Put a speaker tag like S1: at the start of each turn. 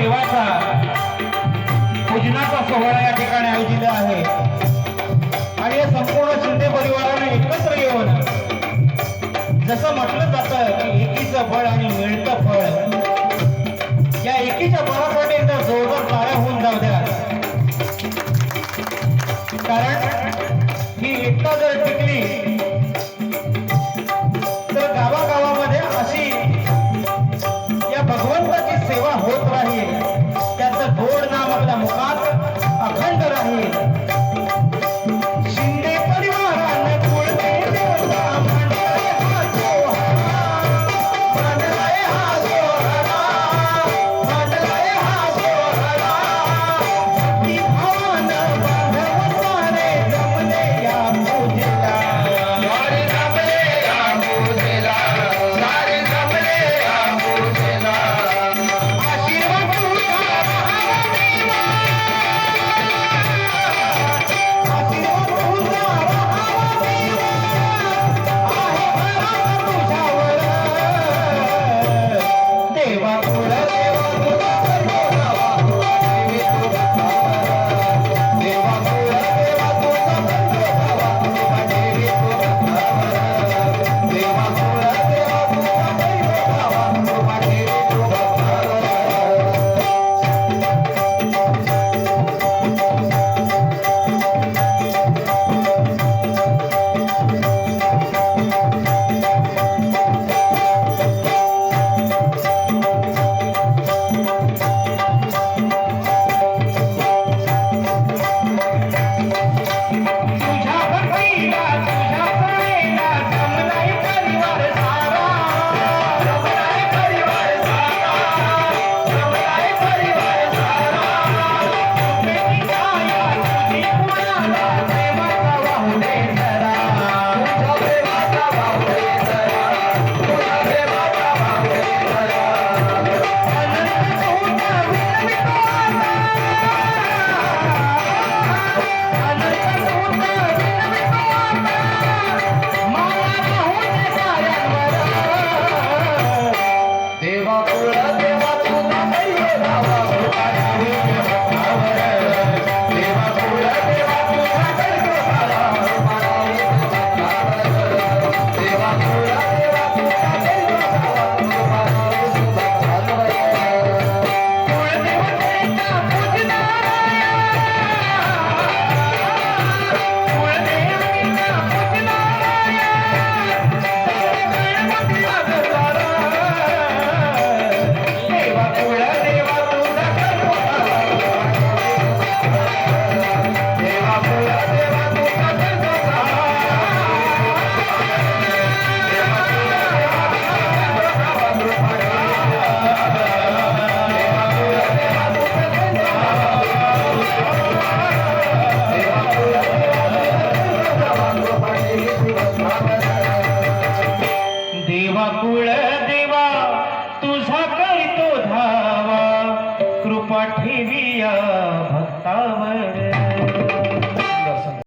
S1: देवाचा पूजनाचा सोहळा या ठिकाणी आयोजित आहे. आणि हे संपूर्ण शिंदे परिवाराने एकत्र येऊन जसं म्हटलं जातं की एकीचं फळ आणि मिळतं फळ या एकीच्या बळासाठी एकदा जोरदार ताऱ्या होऊन जाऊ द्या. कारण ही एकता जर टिकली कुळ देवा तुझा तो धावा. कृपा ठेविया भक्तावर.